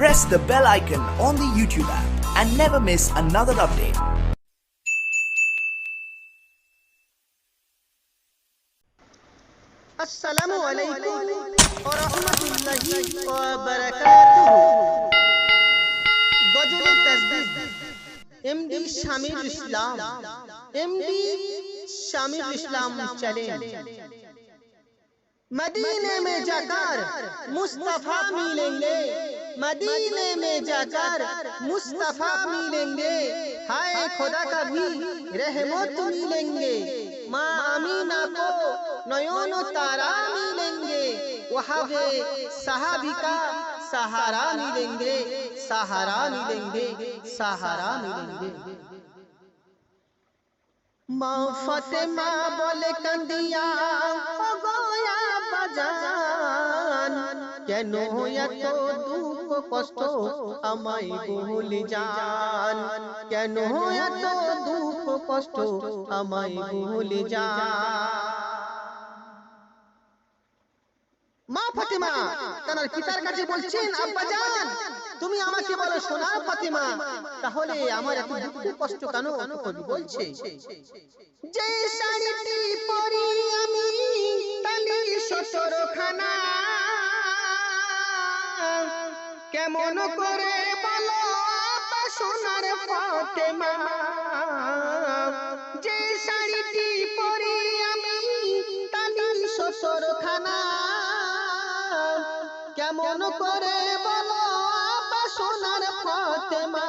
press the bell icon on the YouTube app and never miss another update. আসসালামু আলাইকুম ওয়া রাহমাতুল্লাহি ওয়া বারাকাতুহু গজলের তাসবিহ MD Shamir Islam MD Shamir Islam challenge मदीने में जाकर मुस्तफ़ा मिलेंगे। मदीने में जाकर मुस्तफ़ा मिलेंगे। हाय खुदा का भी रहमत मिलेंगे। माँ अमीना को नयन तारा मिलेंगे। वहाँ पे सहाबी का सहारा मिलेंगे। सहारा मिलेंगे। सहारा मिलेंगे। মা ফাতেমা বলে কান্দিয়া গোয়া বাজান, কেন এত দুঃখ কষ্ট আমায় ভুলি যান? কেন এত দুঃখ কষ্ট আমায় ভুলি যান? মা ফাতেমা তার পিতার কাছে বলছেন, আব্বা জান, তুমি আমাকে বলো সোনা ফাতেমা, তাহলে আমার এত দুঃখ কষ্ট কেন কবি বলছে? যে শাড়িটি পরি আমি, তালি সতরখানা। কেমন করে বলো সোনার ফাতেমা? যে শাড়িটি পরি আমি, তালি সতরখানা। কেমন করে বলো আব্বা সোনার ফাতেমা?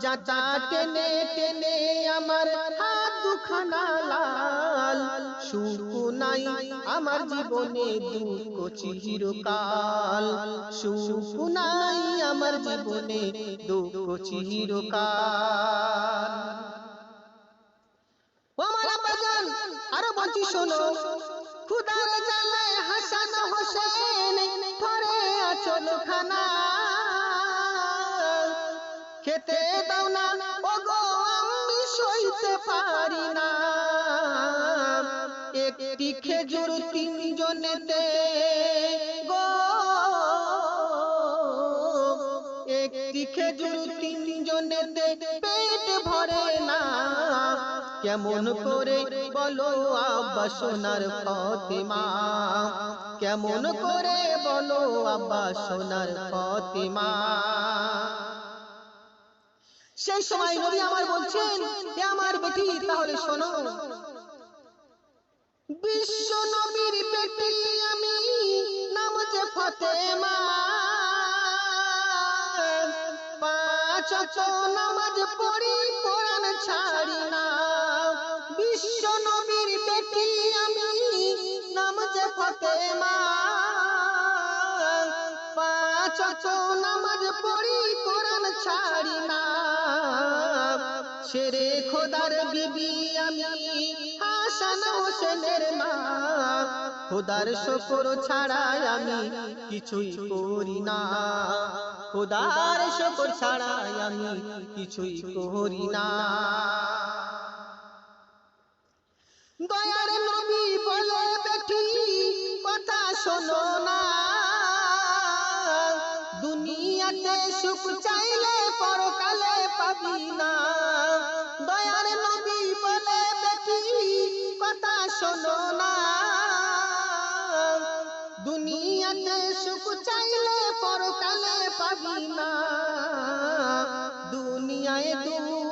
যাচা টেনে টেনে আমার হাত দুখানা লাল। সুখ নাই আমার জীবনে দুঃখ চিরকাল। সুখ নাই আমার জীবনে দুঃখ চিরকাল। ও আমার আব্বাজান, আরও বলছি শোনো। খুদার জানায় হাসান হোসেন ধরে আচল খানা খেতে দাও না ও গো আমি সইতে পারি না একটি খেজুর তিনজনেতে পেট ভরে না। কেমন করে বলো আব্বা সোনার ফতেমা? কেমন করে বলো আব্বা সোনার ফতেমা? সেই সময় নবী আমার বলছেন আমার বেটি, তাহলে শোনো। বিশ্ব নবীর বেটি আমি ছাড়ি না বিশ্ব নবীর বেটি আমি, নাম যে ফতেমা। পাঁচ নামাজ পড়ি, কোরআন ছাড়ি না শেরে খোদার বিবি আমি, হাসান হোসেনের মা। খোদার শকর ছাড়া আমি কিছুই করি না। খোদার শকর ছাড়া আমি কিছুই করি না। দয়ার নবী বলে বেটি কথা শোনো না। দুনিয়াতে সুখ চাইলে পরকালে পাবি না। দয়ার নবী বলে বেটি কথা শোনো না। দুনিয়াতে সুখ চাইলে পরকালে পাবি না। দুনিয়ায় দুঃখ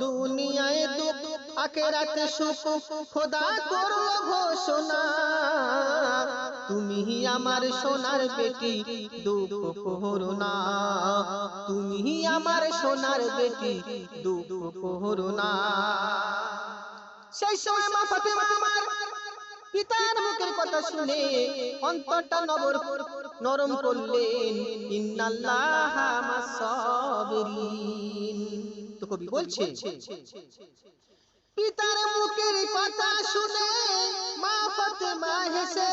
দুনিয়ায় দুঃখ, আখেরাতে সুখ, খোদা করল ঘোষণা। তুমি আমার সোনার বেটি, দুঃখ তুমি আমার সোনার বেটি, দুঃখ করো না। সেই সময় মা ফাতেমা আমার পিতার মুখের কথা শুনে অন্তরটা নবর নরম করলেন। ইন্নাল্লাহ মাসাবিরিন তো কবি বলছে, পিতার মুখের কথা শুনে মা ফাতেমা হেসে,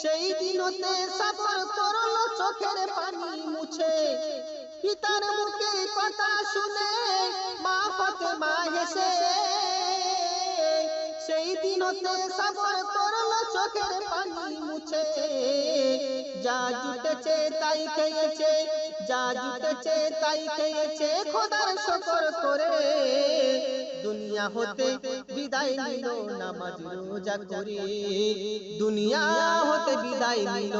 সেই দিনতে সবর করল চোখের পানি মুছে। পিতার মুখের কথা শুনে মা ফাতেমা হেসে সেই দিনতে সফর করল চোখের পানি মুছে। যা জুটেছে তাই খেয়েছে, যা জুটেছে তাই খেয়েছে, খোদার শকর করে। দুনিয়া হতে বিদায় নিল নামাজ রোজা করে। দুনিয়া হতে বিদায় নিল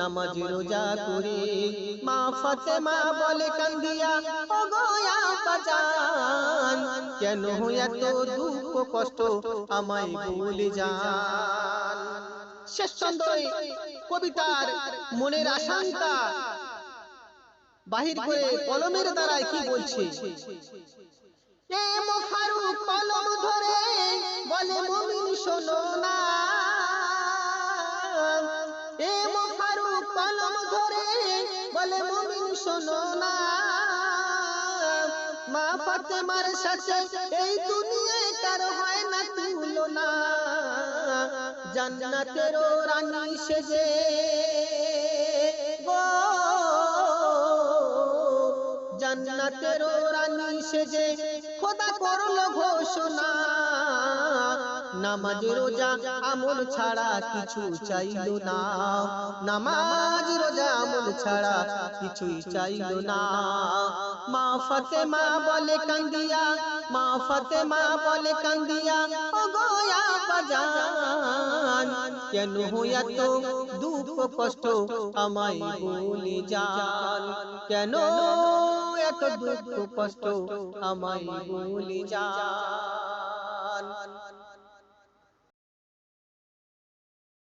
নামাজ রোজা করে। মা ফাতেমা বলে কান্দিয়া ও গোয়া বাজান কেন এত দুঃখ কষ্ট আমায় বলে যান? শেষ ছন্দে কবিতার মনের আশঙ্কা বাহির করে কলমের দ্বারাই কি বলছে? এ মোহারুক কলম ধরে বলে মমিন শোনো না। এ মোহারুক কলম ধরে বলে মমিন শোনো না। মা ফাতেমার সাথে, এই দুনিয়ায় কার হয় না তুলনা। জান্নাতের রানী সেজে গো জান্নাতের রানী সেজে খোদা করল ঘোষণা। নামাজ রোজা আমল ছাড়া কিছু চাইলো না। নামাজ রোজা আমল ছাড়া কিছুই চাইলো না। মা ফাতেমা বলে কান্দিয়া। মা ফাতেমা বলে কান্দিয়া। ও গোয়া বাজান কেন এত দুঃখ কষ্ট আমায় বলে যান। কেন এত দুঃখ কষ্ট আমায় বলে যান।